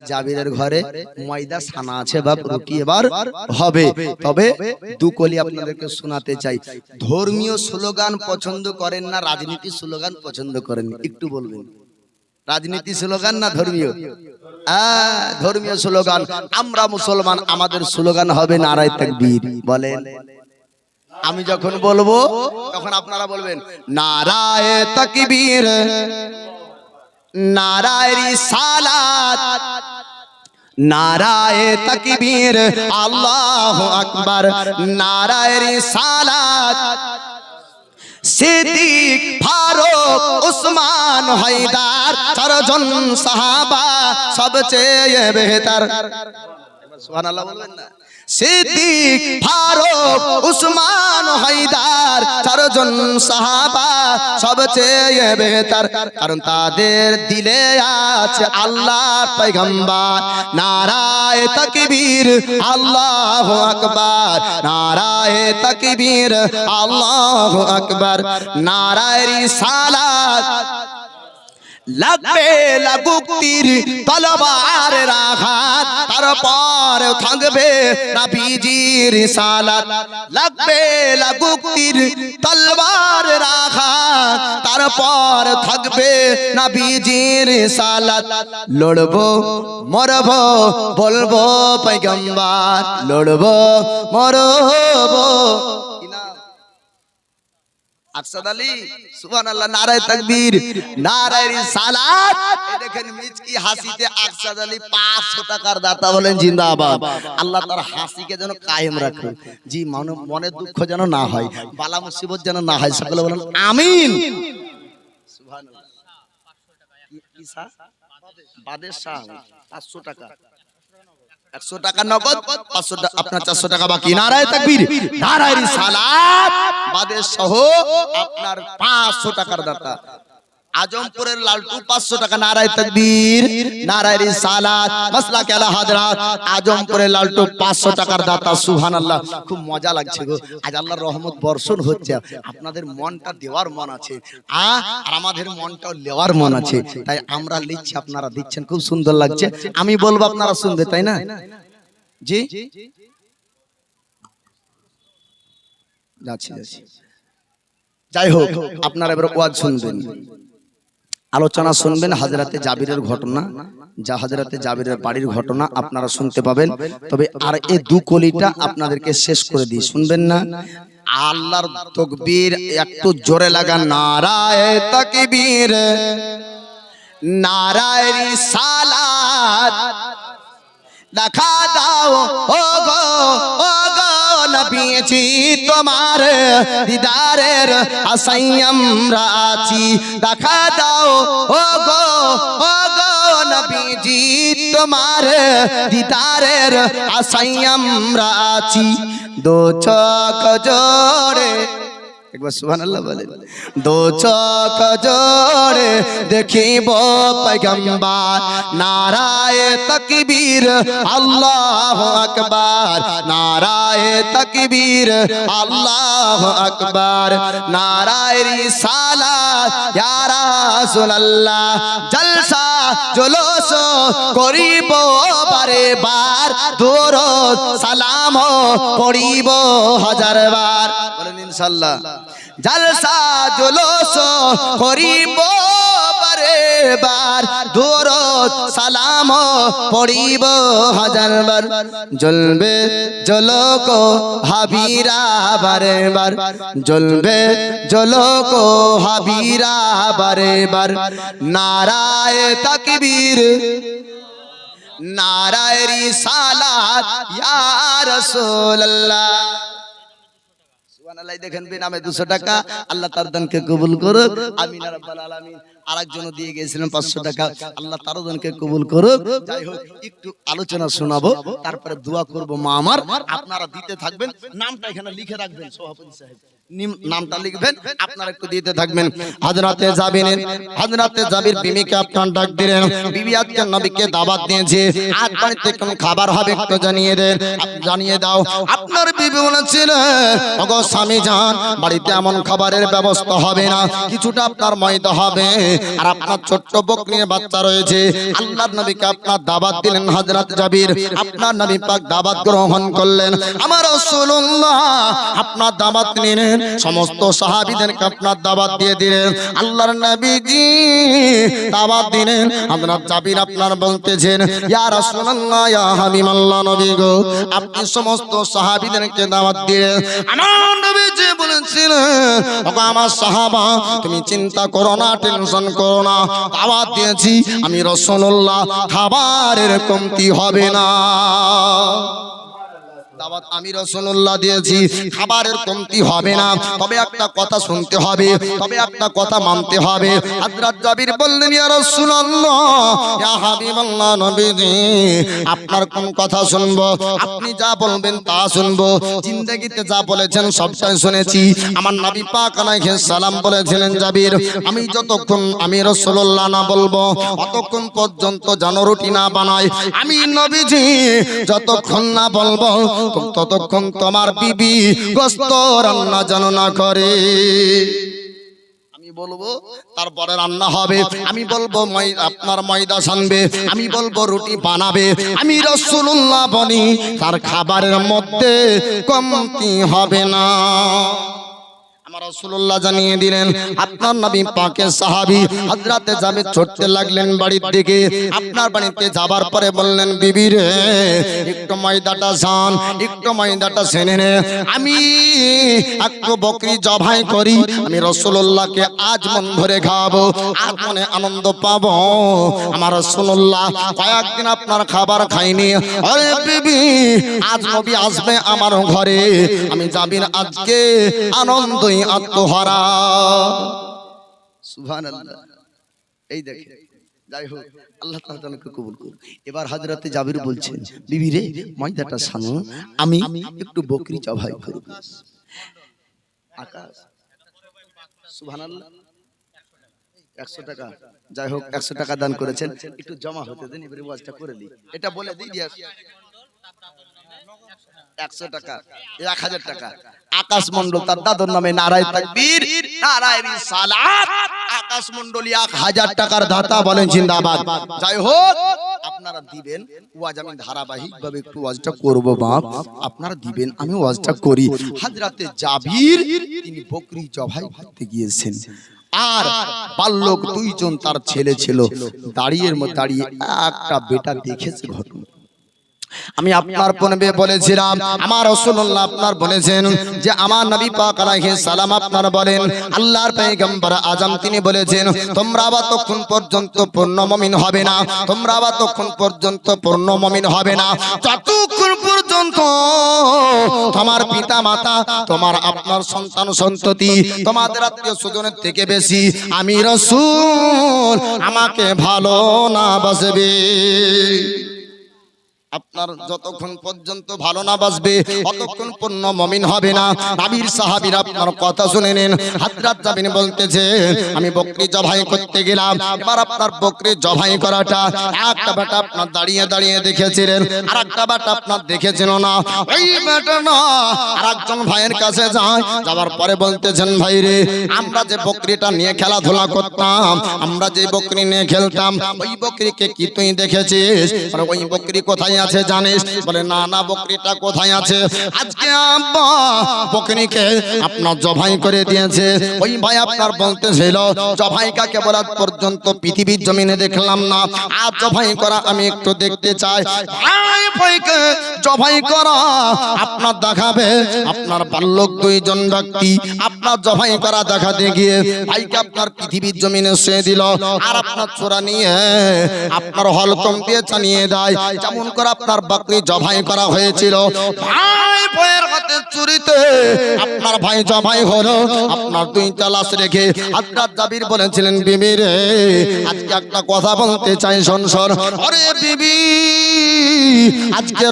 জাবিরের ঘরে ময়দা ছানা আছে বা রুটি এবার হবে। তবে দু কলি আপনাদেরকে শোনাতে চাই। ধর্মীয় স্লোগান পছন্দ করেন না রাজনীতি স্লোগান পছন্দ করেন। একটু বলবেন। রাজনীতি স্লোগান না ধর্মীয়? ধর্মীয় স্লোগান। আমরা মুসলমান আমাদের স্লোগান হবে নারায় তাকবীর। বলেন। আমি যখন বলব তখন আপনারা বলবেন নারায় তাকবীর নারায় রিসালাত। নারায় তাকবীর। আল্লাহু আকবার। নারায় রিসালাত। সিদ্দিক ফারুক উসমান হায়দার চারজন সাহাবা সবচেয়ে বেহতর। সুবহানাল্লাহ বলবেন না? সিদ্দিক ফারুক উসমান হায়দার চারজন সাহাবা সবচেয়ে বেহতর কারণ তাদের দিলে আছে আল্লাহর পয়গম্বর। নারায় তাকবীর আল্লাহু আকবার। নারায় তাকবীর আল্লাহু আকবার। নারায় রিসালাত লাগবে লাগুক্তির তলবার রাখাত তারপর থাকবে নাবিজির সালাত। লাগবে লাগুক্তির তলবার রাখাত তারপর থাকবে নাবিজির সালাত। লড়বো মরবো বলব পৈগম্বার লড়বো মরবো। আকসাদ আলী সুবহানাল্লাহ নারায়ে তাকবীর নারায়ে রিসালাত। দেখেন মিচকি হাসিতে আকসাদ আলী 500 টাকার দাতা বলেন জিন্দাবাদ। আল্লাহ তার হাসিকে যেন কায়েম রাখে। জি মনে মনে দুঃখ যেন না হয় বালা মুসিবত যেন না হয়। সকলে বলেন আমিন। সুবহানাল্লাহ। কি- কি শাহ? বাদের শাহ। 500 টাকা। একশো টাকা নগদ পাঁচশো টাকা আপনার চারশো টাকা বাকি। নারায় তাকবীর নারায় রিসালাত বাদে সহ আপনার পাঁচশো টাকার দাতা। আজমপুরের লালটু পাঁচশো টাকা নারায় তাকবীর, নারায় রিসালাত মাসলা কেলা হাজরাত, আজমপুরের লালটু পাঁচশো টাকার দাতা সুহান আল্লাহ খুব মজা লাগছে গো। আজ আল্লাহর রহমত বর্ষণ হচ্ছে। আপনাদের মনটা দেওয়ার মন আছে। আর আমাদের মনটাও নেওয়ার মন আছে। তাই আমরা লিখছি আপনারা দিচ্ছেন। খুব সুন্দর লাগছে। আমি বলব, আপনারা শুনবে, তাই না? জি? যাচ্ছি যাচ্ছি। যাই হোক, আপনারা এবার ওয়াজ শুনবেন। আলোচনা শুনবেন হাজরাতে জাবিরের ঘটনা। যা হাজরাতে জাবিরের বাড়ির ঘটনা আপনারা শুনতে পাবেন। তবে আর এই দু কলিটা আপনাদেরকে শেষ করে দিই। শুনবেন না? আল্লাহর তকবীর একটু জোরে লাগা নারায় তাকবীর। নারায় রিসালাত। দেখা দাও ও গো ও গো নবীজি তোমার দিদারের আশাই আমরা আছি। দেখা দাও, ও গো ও গো নবীজি তোমার দিদারের আশাই আমরা আছি। দো চক জোড়ে একবার সুবহানাল্লাহ বলেন। দো চোখ জোড়ে দেখিব পয়গম্বর। নারায় তাকবীর আল্লাহু আকবার। নারায় তাকবীর আল্লাহু আকবার। নারায় রিসালাত ইয়া রাসূলুল্লাহ। জলসা জলস করিব বারে বার দরুদ সালাম পড়িব হাজার বার বলেন ইনশাআল্লাহ। জলসা জলস করিব বারে দরুদ সালাম পড়িব হাজার বার জ্বলবে জলক হাবিরা বারে বার জ্বলবে জলক হাবিরা বারে বার নারায় তাকবীর, নারায় রিসালাত, ইয়া রাসূলুল্লাহ। সুবহানাল্লাহ দেখেন বিনামে 200 টাকা, আল্লাহ তার দানকে কবুল করুক। আমিন রাব্বাল আলামিন। আরেকজনও দিয়ে গিয়েছিলেন 500 টাকা, আল্লাহ তার দানকে কবুল করুক। যাই হোক, একটু আলোচনা শোনাবো, তারপরে দোয়া করব মা আমার, আপনারা দিতে থাকবেন। নামটা এখানে লিখে রাখবেন সভাপতি সাহেব। নামটা লিখবেন আপনারা একটু দিতে থাকবেন। হাজরাতে জাবিনের হাজরাতে জাবির বিবিকে আপনার ডাক দিলেন। বিবি আজকে নবীকে দাওয়াত দিয়েছে। আজ বাড়িতে কোন খাবার হবে একটু জানিয়ে দেন। জানিয়ে দাও। আপনার বিবি বলেছিল ওগো স্বামী যান বাড়িতে এমন খাবারের ব্যবস্থা হবে না। কিছুটা আপনার ময়দা হবে। আর আপনার ছোট্ট বকরির বাচ্চা রয়েছে। আল্লাহর নবীকে আপনার দাওয়াত দিলেন হযরত জাবির। আপনার নবী পাক দাওয়াত গ্রহণ করলেন। আমার রাসূলুল্লাহ আপনার দাওয়াত নিলেন। সমস্ত সাহাবিদেরকে আপনার দাওয়াত দিয়ে দিলেন। আল্লাহর নবীজি দাওয়াত দিলেন। আপনার জাবির আপনার বলতেছেন, ইয়া রাসূলুল্লাহ, ইয়া হাবিবাল্লাহ নবী গো, আপনি সমস্ত সাহাবীদেরকে দাওয়াত দিলেন। আমার নবীজি বলেছিলেন, ওগো আমার সাহাবা, তুমি আমি রসুল্লাহ খাবারের কমতি হবে না। আপনার কোন কথা শুনব? আপনি যা বলবেন তা শুনব। জিন্দেগিতে যা বলেছেন সবটাই শুনেছি। আমার নবী পাক সালাম বলেছিলেন, জাবির, আমি যতক্ষণ আমি রাসূলুল্লাহ না বলব, অতক্ষণ পর্যন্ত যেন রুটি না বানাই আমি নবীজি, যতক্ষণ না বলব ততক্ষণ তোমার বিবি গোস্ত রান্না যেন করে। তারপরে রান্না হবে। আমি বলব আপনার ময়দা সানবে। আমি বলব, রুটি বানাবে। আমি রসুল্লাহ বলি, তার খাবারের মধ্যে কমতি হবে না। যাবে আমি আজ মন ভরে খাব মনে আনন্দ পাবো। আমার কয়েকদিন আপনার খাবার খাইনি। বিবি, আজ নবী আসবে আমার ঘরে। আমি যাবির আজকে আনন্দই আত্মহারা। এই যাই হোক, আল্লাহ কবুল করুন এবার জাবির বলছেন ময়দাটা আমি একটু বকরি জবাই আকাশ টাকা, যাই হোক, একশো টাকা দান করেছেন। একটু জমা হতে দিন, এবারে ওয়াজটা করে দিই। এটা বলে দিই, দিয়া একশো টাকা এক হাজার টাকা। আকাশ মন্ডল তার দাদুর নামে নারায় তাকবীর। নারায় রিসালাত আকাশ মন্ডলী এক হাজার টাকার দাতা বলেন জিন্দাবাদ। যাই হোক আপনারা দিবেন ওয়াজ আমি ধারাবাহিক ভাবে একটু ওয়াজটা করব বাপ আপনারা দিবেন আমি ওয়াজটা করি। হাজরাতে জাবির তিনি বকরি জবাই করতে গিয়েছেন। আর বাল্যক দুইজন তার ছেলে ছিল। দাঁড়িয়ে দাঁড়িয়ে একটা বেটা দেখেছে ঘটনা। আমি আপনার পূর্বে বলেছিলাম। আমার রাসূলুল্লাহ আপনার বলেছেন যে আমার নবী পাক আলাইহিস সালাম আপনার বলেন। আল্লাহর পয়গম্বর আজম তিনি বলেছেন তোমরা আবার তখন পর্যন্ত পূর্ণ মুমিন হবে না। তোমরা আবার তখন পর্যন্ত পূর্ণ মুমিন হবে না। যতক্ষণ পর্যন্ত তোমার পিতা মাতা তোমার আপনার সন্তান সন্ততি তোমাদের আত্মীয় স্বজনের থেকে বেশি আমি রসুল। আমাকে ভালো না বাসবে। আপনার যতক্ষণ পর্যন্ত ভালো না বাসবে ততক্ষণ পূর্ণ মমিন হবে না। আবির সাহাবীর আপনার কথা শুনে নেন। হাজরাত জাবিন বলতেছে আমি বকরি জবাই করতে গেলাম। এবার আপনার বকরি জবাই করাটা একটা বেটা আপনার দাঁড়িয়ে দাঁড়িয়ে দেখেছিলেন আর একটা বেটা আপনার দেখেছিল না। ওই বেটা না আর একজন ভাইয়ের কাছে যায় যাওয়ার পরে বলতেছেন ভাই রে আমরা যে বকরিটা নিয়ে খেলাধুলা করতাম আমরা যে বকরি নিয়ে খেলতাম ওই বকরিকে কি তুই দেখেছিস? ওই বকরি কোথায় আছে জানিস? বলে, না না, বকরিটা কোথায় আছে? আজকে আব্বা বকরিকে আপনার জবাই করে দিয়েছে। ওই ভাই আপনার বলতেছিল, জবাই কাকে বলার পর্যন্ত পৃথিবীর জমিনে দেখলাম না। আর জবাই করা আমি একটু দেখতে চাই। ভাই, ভাইকে জবাই করা। আপনার দেখাবে, আপনার বাল্যক দুইজন ব্যক্তি, আপনার জবাই করা দেখাতে গিয়ে ভাইকে আপনার পৃথিবীর জমিনে শুয়ে দিল। আর আপনার চোরা নিয়ে আপনার হলকম দিয়ে চানিয়ে দেয়। যেমন করে আপনার বাকরি জবাই করা হয়েছিল। ভাই ভাইয়ের হাতে চুরিতে আপনার ভাই জমাই হলো। আপনার দুই তালাশ রেখে হযরত দাবির বলেছিলেন, বিবি রে, আজকে একটা কথা বলতে চাই, শোন আরে বিবি, আজকে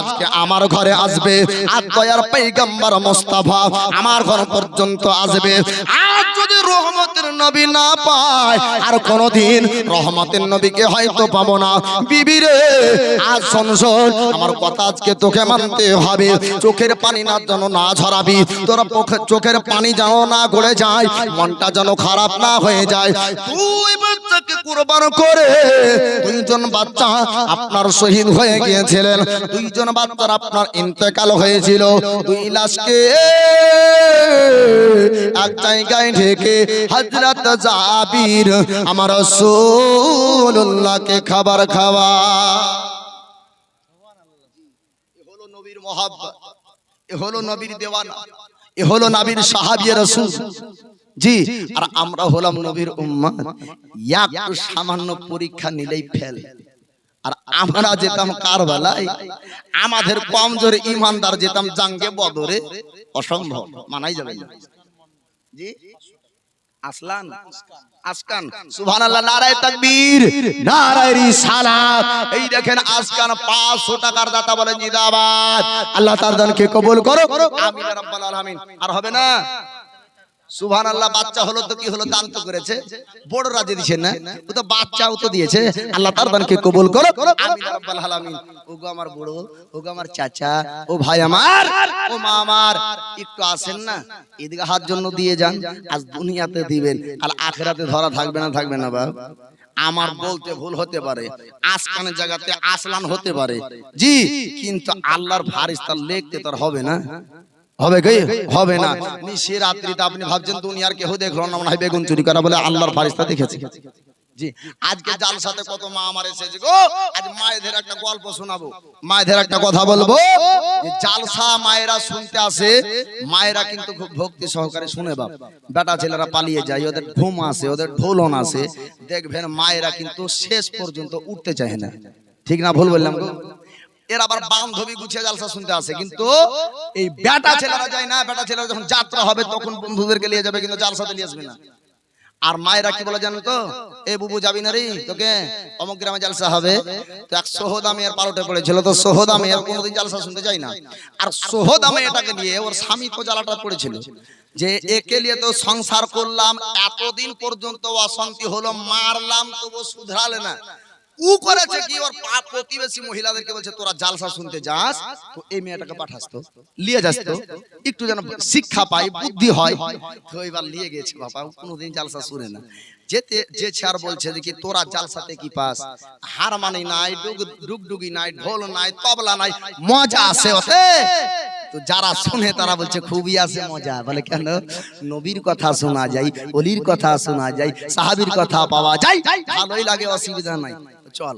আজকে আমার ঘরে আসবে। আর আমার ঘর পর্যন্ত আসবে। আজ যদি রহমতের নবী না পায়, আর রহমতের নবীকে হয়তো পাবো না। আজ আমার কথা আজকে তোকে মানতে হবে। চোখের পানি না যেন না ঝরাবি, তোর চোখের পানি যেন না গড়ে যায়, মনটা যেন খারাপ না হয়ে যায়। তুই বাচ্চাকে কুরবান করে, দুইজন বাচ্চা আপনার শহীদ হয়ে গিয়েছিলেন দুইজন বাচ্চার আপনার ইন্তেকাল হয়েছিল। দুই লাশকে এক জায়গায় ঢেকে হজরত জাবির আমার রাসূলুল্লাহকে খাবার খাওয়া। আমরা হলাম নবীর উম্মত। একটু সামান্য পরীক্ষা নিলেই ফেল। আর আমরা যেতাম কারবালায়, আমাদের কমজোর ইমানদার যেতাম জাঙ্গে বদরে, অসম্ভব, মানাই যাবে না। জি? আসলান, আসকান, সুবহানাল্লাহ, নারায়ে তাকবীর, নারায়ে রিসালাত। এই দেখেন আসকান 500 টাকার দাতা বলেন জিন্দাবাদ আল্লাহ তার দানকে কবুল করো আমিন রাব্বাল আলামিন। আর হবে না? সুবহানাল্লাহ, বাচ্চা হলো তো কি হলো? দান তো করেছে। বড় রাজে দিছে না? ও তো বাচ্চাও তো দিয়েছে। আল্লাহ তার দানকে কবুল করো আমিন রাব্বাল আলামিন। ওগো আমার বড়, ওগো আমার চাচা, ও ভাই আমার, ও মা আমার, একটু আসেন না? এদিকে হাত জন্য দিয়ে যান, আজ দুনিয়াতে দিবেন, আর আখেরাতে ধরা থাকবে না থাকবে না বাপ। আমার বলতে ভুল হতে পারে আসকানের জায়গাতে আসলান হতে পারে। জি, কিন্তু আল্লাহর ফারিস্তার লেখতে তোর হবে না। হবে কি? হবে না। নিশি রাত্রিতে আপনি ভাবছেন দুনিয়ার কেউ দেখল না? মনে হয় বেগুন চুরি করা বলে আল্লাহর ফারিস্তা দেখেছে। জি। আজকে কত মা আমার এসেছে গো। আজ মায়েদের একটা গল্প শোনাবো। মায়েদের একটা কথা বলব। জালসা মায়েরা শুনতে আসে মায়েরা কিন্তু খুব ভক্তি সহকারে শুনে বাপ। বেটা ছেলেরা পালিয়ে যায় ওদের ঘুম আসে ওদের ঢোলন আসে। দেখবেন মায়েরা কিন্তু শেষ পর্যন্ত উঠতে চায় না। ঠিক না ভুল বললাম গো? এর আবার বান্ধবী গুছিয়ে জালসা শুনতে আসে কিন্তু এই বেটা ছেলেরা যায় না বেটা ছেলেরা যখন যাত্রা হবে তখন বন্ধুদেরকে নিয়ে যাবে কিন্তু জালসাতে নিয়ে আসবে না। আর মায়েরা কি বলে জানো তো? এ বুবু যাবি না রে তোকে অমুক গ্রামে জালসা হবে। তো এক পালটে পড়েছিল তো সোহদামে কোনোদিন জালসা শুনতে যাই না। আর সোহদামে এটাকে নিয়ে ওর স্বামী তো জ্বালাটা পড়েছিল। যে একে নিয়ে তো সংসার করলাম এতদিন পর্যন্ত অশান্তি হলো মারলাম তবু শুধরালে না। উ করেছে কি? ওর প্রতিবেশী মহিলাদেরকে বলছে, তোরা জালসা শুনতে যাস, তো এই মেয়েটাকে তো। একটু যেন শিক্ষা পাই, বুদ্ধি হয়। এবার শুনে না। যেতে যে বলছে কি, তোরা জালসাতে কি পাস? হারমানি নাই, ডুগ, ডুগডুগি নাই, ঢোল নাই, তবলা নাই, মজা আছে তো যারা শুনে তারা বলছে, খুবই আছে মজা। বলে, কেন? নবীর কথা শোনা যায়, অলির কথা শোনা যায়, সাহাবীর কথা পাওয়া যায়। ভালোই লাগে, অসুবিধা নাই। চল।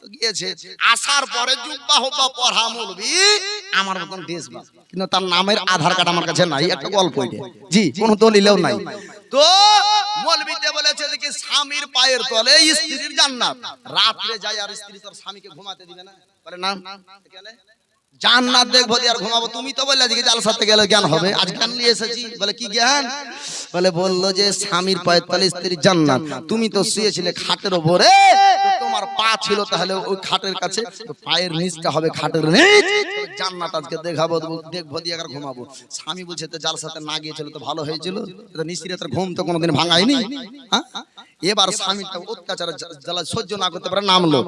তো গিয়েছে। আসার পরে জুব্বা হোব্বা পড়া মৌলবি আমার মতন ড্রেস কিন্তু তার নামের আধার কার্ড আমার কাছে নাই, একটা গল্প জি, কোনো দলিলেও নাই। তো মৌলবিতে বলেছে যে কি স্বামীর পায়ের তলে স্ত্রীর জান্নাত। রাত্রে যায় আর স্ত্রী তোর স্বামীকে ঘুমাতে দিবে না। বলে, না কেন জান্নাত দেখব আর ঘুমাবো। তুমি তো বললে আজকে জালসাতে গেলে জ্ঞান হবে। আজ জ্ঞান নিয়ে এসেছি। বলে, কি জ্ঞান? বলে, বলল যে স্বামীর পায়ের তলে স্ত্রীর জান্নাত। তুমি তো শুয়েছিলে খাটের ওপরে। তো তোমার পা ছিল তাহলে ওই খাটের কাছে পায়ের নিচটা হবে খাটের নিচ। জান্নাত আজকে দেখাবো দেখব দিয়ে আর ঘুমাবো। স্বামী বলছে তো জালসাতে না গিয়েছিল তো ভালো হয়েছিল? নিশ্চিত ঘুম তো কোনোদিন ভাঙায়নি? এবার স্বামীটা অত্যাচার জ্বালা সহ্য না করতে পারে নামলো।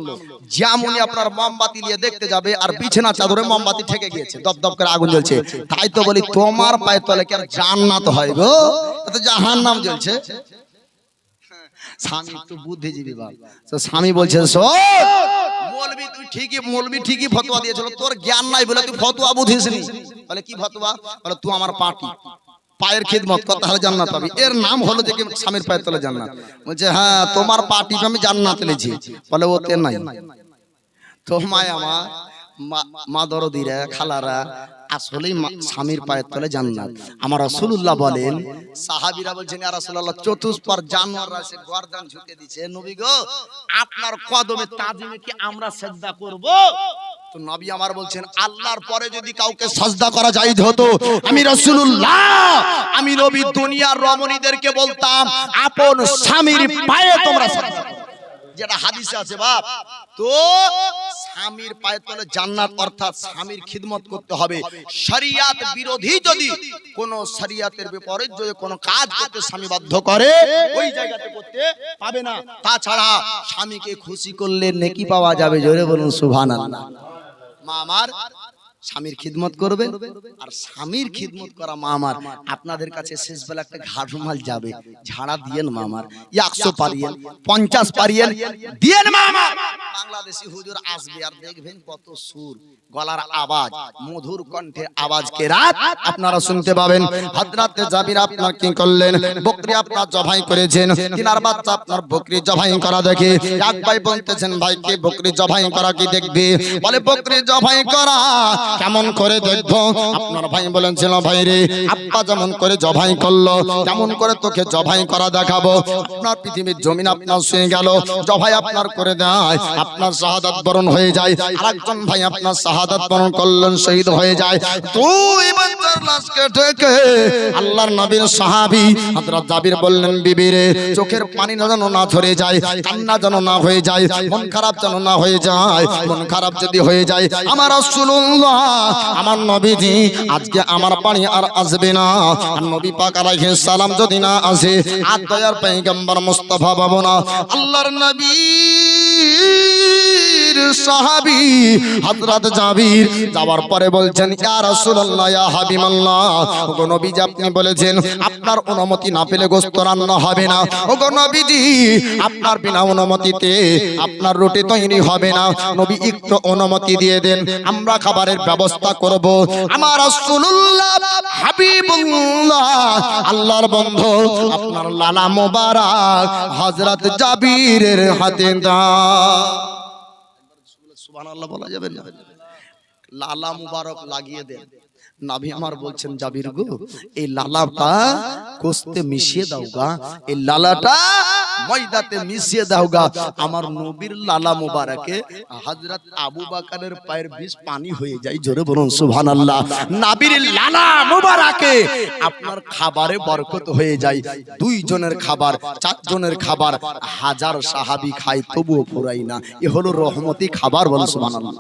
যেমনই আপনার মোমবাতি নিয়ে দেখতে যাবে আর বিছানা চাদরে মোমবাতি ঠেকে গিয়েছে। দপ দপ করে আগুন জ্বলছে। তাই তো বলি তোমার পায়ের তলে কি আর জান্নাত হয় গো? তো জাহান নাম জ্বলছে। স্বামী একটু বুদ্ধিজীবী বাপ। তো স্বামী বলছে শোন মৌলবি তুই ঠিকই মৌলবি ঠিকই ফতোয়া দিয়েছিল তোর জ্ঞান নাই বলে তুই ফতোয়া বুঝিসনি। বলে কি ফতোয়া? বলে তুই আমার পার্টি পায়ের খিদমত তাহলে জান্নাত পাবি। এর নাম হলো যে স্বামীর পায়ের তলে জান্নাত। বলছে হ্যাঁ তোমার পার্টি আমি জান্নাত লেছি বলে ওতে নাই। তো মায় আমার খালারা, আসলেই স্বামীর পায়ের তলে জান্নাত আমার রাসূলুল্লাহ বলেন, সাহাবীরা বলছেন, ইয়া রাসূলুল্লাহ ঝুঁকে নবী গো, আপনার কদমে তাজিমে কি আমরা সেজদা করব তো নবী আমার বলছেন, আল্লাহর পরে যদি কাউকে সাজদা করা যায় হতো, আমি রাসূলুল্লাহ, আমি নবী দুনিয়ার রমণীদেরকে বলতাম, আপন স্বামীর পায়ে তোমরা। যেটা হাদিসে আছে বাপ তো স্বামীর পায়ের তলে জান্নাত অর্থাৎ স্বামীর খিদমত করতে হবে। শরিয়াত বিরোধী যদি কোন শরিয়াতের বিপরীত যদি কোন কাজ করতে স্বামী বাধ্য করে ওই জায়গাতে করতে পাবে না। তাছাড়া স্বামীকে খুশি করলে নেকি পাওয়া যাবে জোরে বলুন সুবহানাল্লাহ। মা আমার স্বামীর খিদমত করবেন আর স্বামীর খিদমত করা মা আমার। আপনাদের কাছে শেষ বেলা একটা ঘাট রুমাল যাবে। ঝাড়া দিয়েন মা আমার। একশো পারিয়েন পঞ্চাশ পারিয়েন দিয়েন মা আমার। বাংলাদেশি হুজুর আসবে আর দেখবেন কত সুর গলার আওয়াজ মধুর কণ্ঠের আওয়াজকে রাত? আপনারা শুনতে পাবেন। হযরতে জাবির আপনার কি করলেন? বকরি আপনার জবাই করেছেন। তিনার বাচ্চা আপনার বকরি জবাই করা দেখে। এক ভাই বলতেছেন ভাইকে বকরি জবাই করা কি দেখবে? বলে বকরি জবাই করা কেমন করে দেখব আপনার ভাই বলেছিল ভাই রে, আব্বা যেমন করে জবাই করল কেমন করে তোকে জবাই করা দেখাবো। আপনার পৃথিবীর জমিন আপনার শুয়ে গেল, জবাই আপনার করে দেয়, আপনার শাহাদাত বরণ হয়ে যায়। আরেকজন ভাই আপনার শাহাদাত বরণ করলেন, শহীদ হয়ে যায়। তুই বাচ্চার লাশকে ঠেকে আল্লাহর নবীর সাহাবী হযরত জাবির বললেন, বিবি রে, চোখের পানি যেন না ধরে যায়, কান্না যেন না হয়ে যায়, মন খারাপ যেন না হয়ে যায়, মন খারাপ যদি হয়ে যায়, আমার রাসূলুল্লাহ আমার নবীজি, আজকে আমার পানি আর আসবে না। আর নবী পাক আলাইহিস সালাম যদি না আসে, আর দয়ার পয়গম্বর মুস্তাফা না। আল্লাহর নবীর আপনার অনুমতি না পেলে গোশত রান্না হবে না। আপনার বিনা অনুমতিতে আপনার রুটি তৈরি হবে না। নবী একটু অনুমতি দিয়ে দেন, আমরা খাবারের ব্যবস্থা করব। আমার হাবিবুল্লাহ, আল্লাহর বন্ধু, আপনার লালা মোবারক হজরত জাবিরের হাতে দাও সুবহানাল্লাহ বলা যাবে লালা মুবারক লাগিয়ে দেন। নাভি আমার বলছেন জাবির গো এই লালাটা কোস্তে মিশিয়ে দাও গা। এই লালাটা ময়দাতে মিশিয়ে দাও গা। আমার নবীর লালা মুবারকে হযরত আবু বকরের পায়ের বিষ পানি হয়ে যায় জোরে বলুন সুবহানাল্লাহ। নাবির লালা মুবারকে আপনার খাবারে বরকত হয়ে যায় দুই জনের খাবার চার জনের খাবার হাজার সাহাবী খায় তবুও ফুরাই না। এ হলো রহমতি খাবার বলে সুবহানাল্লাহ।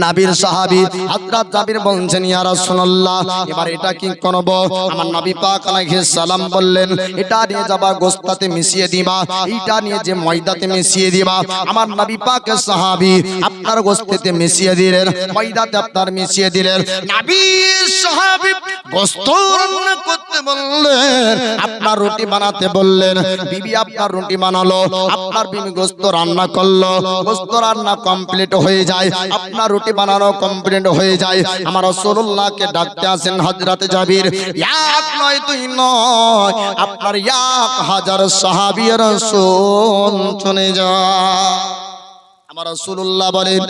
নাবির সাহাবী হযরত জাবির বলছেন ইয়া রাসূলুল্লাহ এবার এটা কি করব আমার নবী পাক আলাইহিস সালাম বললেন এটা নিয়ে যাবা গোস্তাতে মিশিয়ে দিবা এটা নিয়ে যে ময়দাতে মিশিয়ে দিবা আমার নবী পাকের সাহাবী আপনার গোস্তেতে মিশিয়ে দিলেন ময়দাতে আপনার মিশিয়ে দিলেন। নবীর সাহাবী গোস্ত রান্না করতে বললেন আপনার রুটি বানাতে বললেন বিবি আপনার রুটি বানালো আপনার বিবি গোস্ত রান্না করল গোস্ত রান্না কমপ্লিট হয়ে যায় আপনার রুটি বানানো কমপ্লিট হয়ে যায়। আমার রাসূলুল্লাহকে ডাকতে আসেন হযরত জাবির। এক নয়, দুই নয়। আপনার এক হাজার সাহাবিয়ার রাসূল শুনে যা আমার রাসূলুল্লাহ বলেন,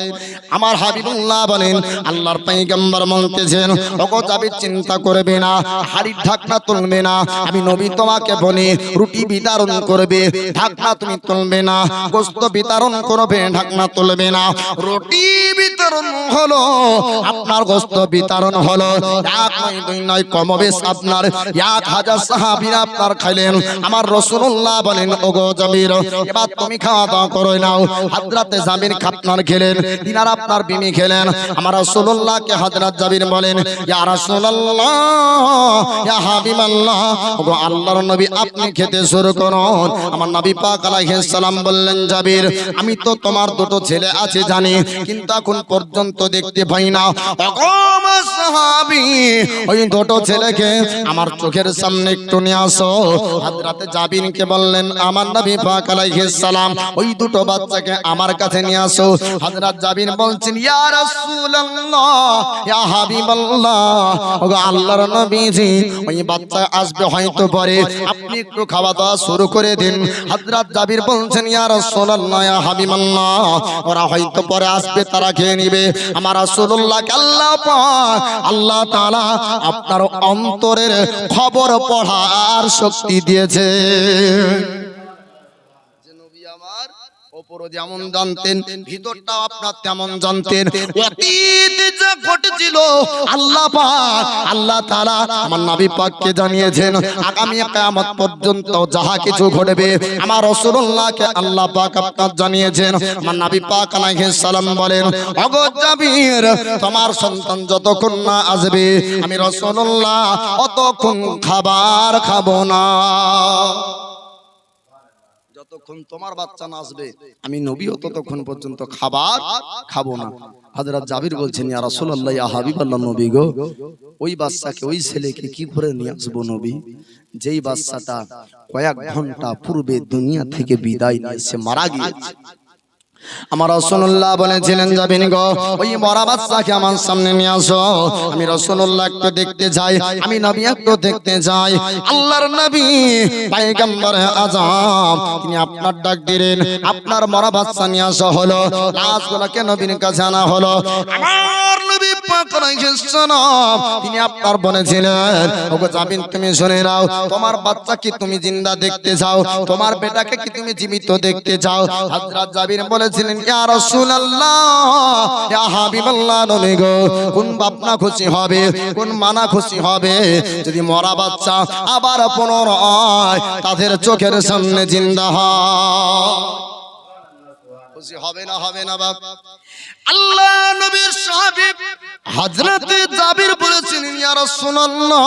আমার হাবিবুল্লাহ বলেন, আল্লাহর পয়গম্বর বলতেছেন, ওগো যাবে চিন্তা করবে না, হাড়ির ঢাকনা তুলবে না, আমি নবী তোমাকে বলি, রুটি বিতরণ করবে, ঢাকনা তুমি তুলবে না, গোস্ত বিতরণ করবে, ঢাকনা তুলবে না, রুটি বিতরণ হলো, আপনার গোস্ত বিতরণ হলো, এক নয়, দুই নয়, কমবেশ আপনার, এক হাজার সাহাবীরা আপনার খাইলেন, আমার রাসূলুল্লাহ বলেন, ওগো জাবির, এবার তুমি খাওয়া দাওয়া করে নাও, হযরতে জাবির আপনার খেলেন, তিনার আপনার বিমি খেলেন। আমার রাসূলুল্লাহকে হযরত জাবির বলেন, ইয়া রাসূলুল্লাহ, ইয়া হাবিবাল্লাহ আল্লাহর নবী আপনি খেতে শুরু করুন। আমার নবী পাক আলাইহিস সালাম বললেন, জাবির, আমি তো তোমার দুটো ছেলে আছে জানি, কিন্তু এখন পর্যন্ত দেখতে পাই না। ওই দুটো ছেলেকে আমার চোখের সামনে একটু নিয়ে আসো। হযরতে জাবিরকে বললেন, আমার নবী পাক আলাইহিস সালাম, ওই দুটো বাচ্চাকে আমার কাছে নিয়ে আসো হযরত জাবির বলছেন, ইয়া রাসূলুল্লাহ, ইয়া হাবিবাল্লাহ। ওগো আল্লাহর নবীজি, ওই বাচ্চা আসবে হয়তো পরে। আপনি একটু খাওয়া দাওয়া শুরু করে দিন। হযরত জাবির বলছেন, ইয়া রাসূলুল্লাহ, ইয়া হাবিবাল্লাহ। ওরা হয়তো পরে আসবে, তারা খেয়ে নিবে। আমার রাসূলুল্লাহ আল্লাহ পাক, আল্লাহ তাআলা আপনার অন্তরের খবর পড়ার শক্তি দিয়েছে। উপরও যেমন জানতেন ভিতরটাও আপনার তেমন জানতেন। অতীতে যা ঘটেছিল আল্লাহ পাক আল্লাহ তাআলা আমার নবী পাককে জানিয়েছেন আগামী কিয়ামত পর্যন্ত যাহা কিছু ঘটবে আমার রাসূলুল্লাহকে আল্লাহ পাক আপনার জানিয়েছেন আমার নবী পাক আলাইহিস সালাম বলেন ওগো জাবির তোমার সন্তান যতক্ষণ না আসবে আমি রাসূলুল্লাহ অতক্ষণ খাবার খাব না। যতক্ষণ তোমার বাচ্চা না আসবে, আমি নবীও ততক্ষণ পর্যন্ত খাবার খাব না। হাজরত জাবির বলছেন, ইয়া রাসূলুল্লাহ, ইয়া হাবিবাল্লাহ নবী গো, ওই বাচ্চাকে, ওই ছেলেকে কি করে নিয়ে আসব নবী? যেই বাচ্চাটা কয়েক ঘণ্টা পূর্বে দুনিয়া থেকে বিদায় নিয়েছে মারা গিয়েছে আমার রসুল্লাহ বলেছিলেন যাবেন গো, ওই মরা বাচ্চাকে আমার সামনে নিয়ে আসো। আমি রসুল্লাহ একটু দেখতে যাই, আমি নবী একটু দেখতে যাই। আল্লাহর নবী পাইগাম্বর আজম তিনি আপনার ডাক দিলেন, আপনার মরা বাচ্চা নিয়ে আসা হলো, লাশগুলোকে নবীর কাছে আনা হলো। আমার নবী তিনি আপনার বলেছিলেন তুমি শুনে নাও, তোমার বাচ্চা কি তুমি জিন্দা দেখতে তোমার বেটাকে কি তুমি জীবিত দেখতে বলেছিলেন কোন বাপ না খুশি হবে, কোন মানা খুশি হবে? যদি মরা বাচ্চা আবার পুনরায় তাদের চোখের সামনে জিন্দা হয়। খুশি হবে না হবে না বাপ? আল্লাহ নবীর জাবির ইয়া রাসূলুল্লাহ,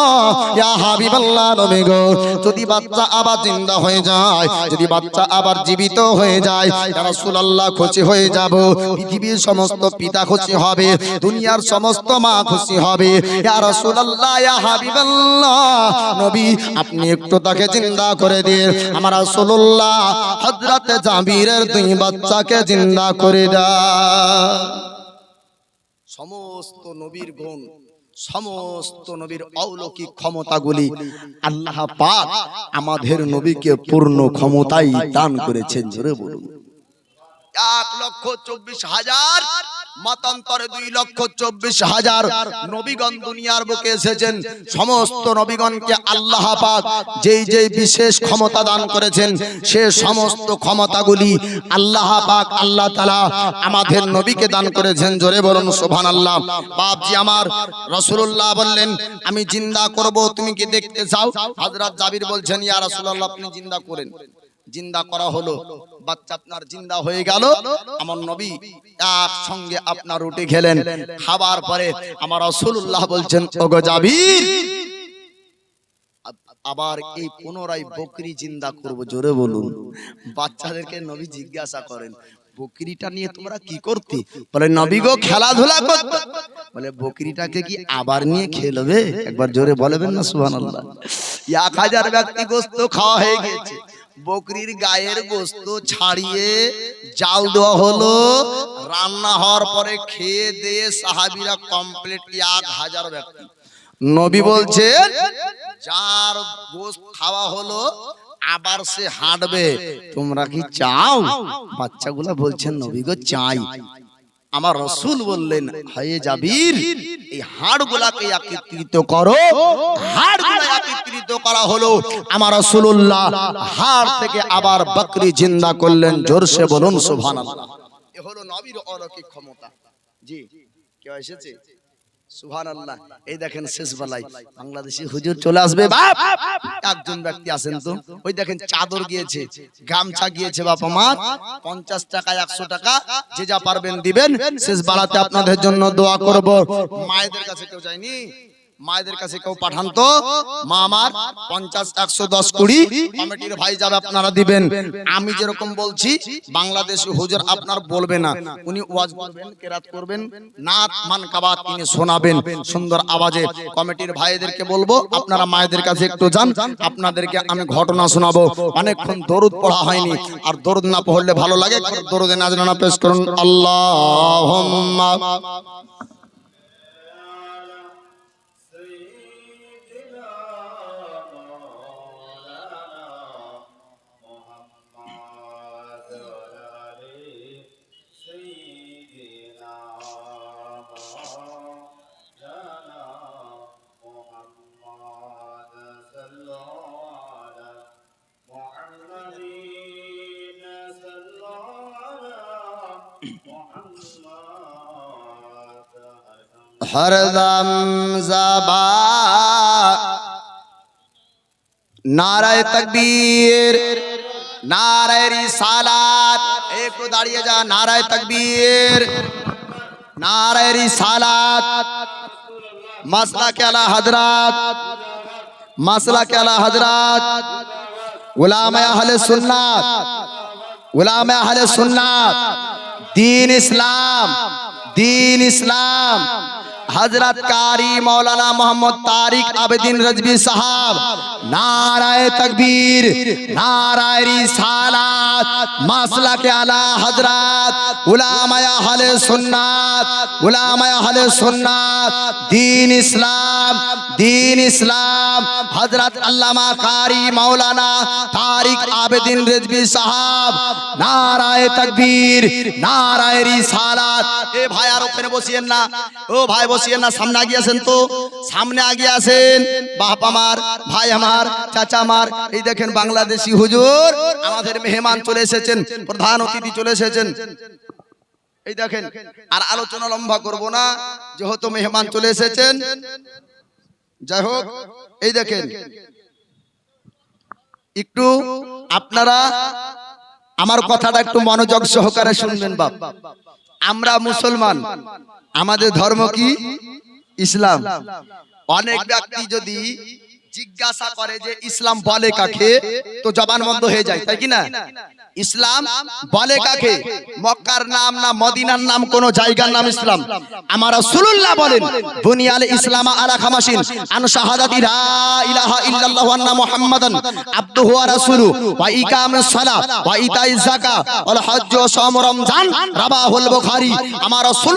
ইয়া হাবিবাল্লাহ নবী গো, যদি বাচ্চা আবার হয়ে যায়, যদি বাচ্চা আবার জীবিত হয়ে যায়, ইয়া রাসূলুল্লাহ, খুশি হয়ে যাব। পৃথিবীর সমস্ত পিতা খুশি হবে, দুনিয়ার সমস্ত মা খুশি হবে। ইয়া রাসূলুল্লাহ, ইয়া হাবিবাল্লাহ, নবী, আপনি একটু তাকে জিন্দা করে দিন। আমার রাসূলুল্লাহ হযরত জাবিরের দুই বাচ্চাকে জিন্দা করে দাও সমস্ত নবীর গুণ, সমস্ত নবীর অলৌকিক ক্ষমতাগুলি আল্লাহ পাক আমাদের নবীকে পূর্ণ ক্ষমতাই দান করেছেন, জোরে বলুন। এক লক্ষ চব্বিশ হাজার মতান্তরে দুই লক্ষ চব্বিশ হাজার নবীগণ দুনিয়ার বুকে এসেছেন। সমস্ত নবীগণকে আল্লাহ পাক যেই যেই বিশেষ ক্ষমতা দান করেছেন, সে সমস্ত ক্ষমতাগুলি আল্লাহ পাক আল্লাহ তালা আমাদের নবীকে দান করেছেন। জোরে বলুন সোভান আল্লাহ বাপজি আমার রসুল্লাহ বললেন, আমি জিন্দা করব, তুমি কি দেখতে চাও? হাজরাত জাবির বলছেন, ইয়া রসুল্লাহ আপনি জিন্দা করেন। জিন্দা করা হলো। বাচ্চা আপনার জিন্দা হয়ে গেল। আমার নবী একসঙ্গে আপনার রুটি খেলেন। খাবার পরে আমার রসুল্লাহ বলছেন, ওগো জাবির, আবার এই পুনরায় বকরি জিন্দা করব, জোরে বলুন। বাচ্চাদেরকে নবী জিজ্ঞাসা করেন, বকরিটা নিয়ে তোমরা কি করতে? বলে, নবী গো, খেলাধুলা করতে। বলে, বকরিটাকে কি আবার নিয়ে খেলবে একবার জোরে বলবেন না, সুবহানাল্লাহ। এক হাজার ব্যক্তি গোস্ত খাওয়া হয়ে গেছে বকরির গায়ের গোস্ত ছাড়িয়ে জাল দেওয়া হলো। রান্না হওয়ার পরে খেয়ে দিয়ে সাহাবিরা কমপ্লিট এক হাজার ব্যক্তি। নবী বলছেন যার গোস্ত খাওয়া হলো আবার সে হাঁটবে। তোমরা কি চাও? বাচ্চাগুলা বলছেন নবী গো চাই। আমার রসুল বললেন, হয়ে জাবির, এই হাড়গুলাকে একত্রিত করো। হাড়গুলা একত্রিত করা হলো। আমার রসুল্লাহ হাড় থেকে আবার বকরি জিন্দা করলেন, জোরসে বলুন এ হলো নবীর অলৌকিক ক্ষমতা। জি, কেউ এসেছে? সুবহানাল্লাহ। এই দেখেন শেষ বেলায় বাংলাদেশি হুজুর চলে আসবে। বাপ! একজন ব্যক্তি আছেন তো। ওই দেখেন চাদর গিয়েছে। গামছা গিয়েছে বাপা মা পঞ্চাশ টাকা একশো টাকা যে যা পারবেন দিবেন। শেষ বেলাতে আপনাদের জন্য দোয়া করব। মায়েদের কাছে কেউ যায়নি? মায়েদের কাছে কেউ পাঠান তো? মা আমার পঞ্চাশ একশো দশ কুড়ি কমিটির ভাই যাবে আপনারা দিবেন। আমি যেরকম বলছি বাংলাদেশ হুজুর আপনার বলবে না। উনি ওয়াজ করবেন কেরাত করবেন নাত মান কাবাত তিনি শোনাবেন। সুন্দর আওয়াজে কমিটির ভাইদেরকে বলব আপনারা মায়েদের কাছে একটু যান আপনাদেরকে আমি ঘটনা শোনাবো। অনেকক্ষণ দরুদ পড়া হয়নি আর দরুদ না পড়লে ভালো লাগে দরুদে নাজরানা পেশ করুন। আল্লাহ হরদম জবা নারায় তকবীর নারায় রিসালাত একটু দাঁড়িয়ে যা নারায় তকবীর নারায় রিসালাত মাসলা কেলা হজরাত মাসলা কেলা হজরাত গুলাম আহলে সুন্নাত গুলাম আহলে সুন্নাত دین اسلام دین اسلام হজরত কারি মৌলানা মোহাম্মদ তারিক আবেদিন রজবি সাহাব, নারায় তকবীর, নারায়ী সালাত মাসলা কে আলা হজরত উলামায়া হলে সুন্নাত, উলামায়া হলে সুন্নাত, দিন ইসলাম দিন ইসলাম হজরত আল্লামা কারি মাওলানা তারিক আবেদিন রেজবি সাহাব, নারায় তকবীর, নারায় রিসালাত। এ ভাই আর ওখানে বসিয়েন না। ও ভাই বসিয়েন না, সামনে আগে আসেন তো। সামনে আগে আসেন। বাপ আমার, ভাই আমার, চাচা আমার, এই দেখেন বাংলাদেশি হুজুর, আমাদের মেহমান চলে এসেছেন, প্রধান অতিথি চলে এসেছেন। এই দেখেন, আর আলোচনা লম্বা করব না, যেহেতু মেহমান চলে এসেছেন যাই হোক এই দেখেন একটু আপনারা আমার কথাটা একটু মনোযোগ সহকারে শুনবেন বাপ। আমরা মুসলমান। আমাদের ধর্ম কি? ইসলাম। অনেক ব্যক্তি যদি জিজ্ঞাসা করে যে ইসলাম বলে কাকে? তো জবান বন্ধ হয়ে যায় তাই কি না? ইসলাম বলে কাকে? মক্কার নাম না মদিনার নাম কোন জায়গার নাম ইসলাম? আমার রাসূলুল্লাহ বলেন বুনিয়াল ইসলাম আলা খামাসিন আন শাহাদাতি লা ইলাহা ইল্লাল্লাহু আন্না মুহাম্মাদান। আবদুহু ওয়া রাসূলু ওয়া ইকামিস সালাহ ওয়া ইতাইজ যাকাত। ওয়াল হজ্জ ওয়া সাওম রমজান। রাবাহুল বুখারী। আমার রাসূল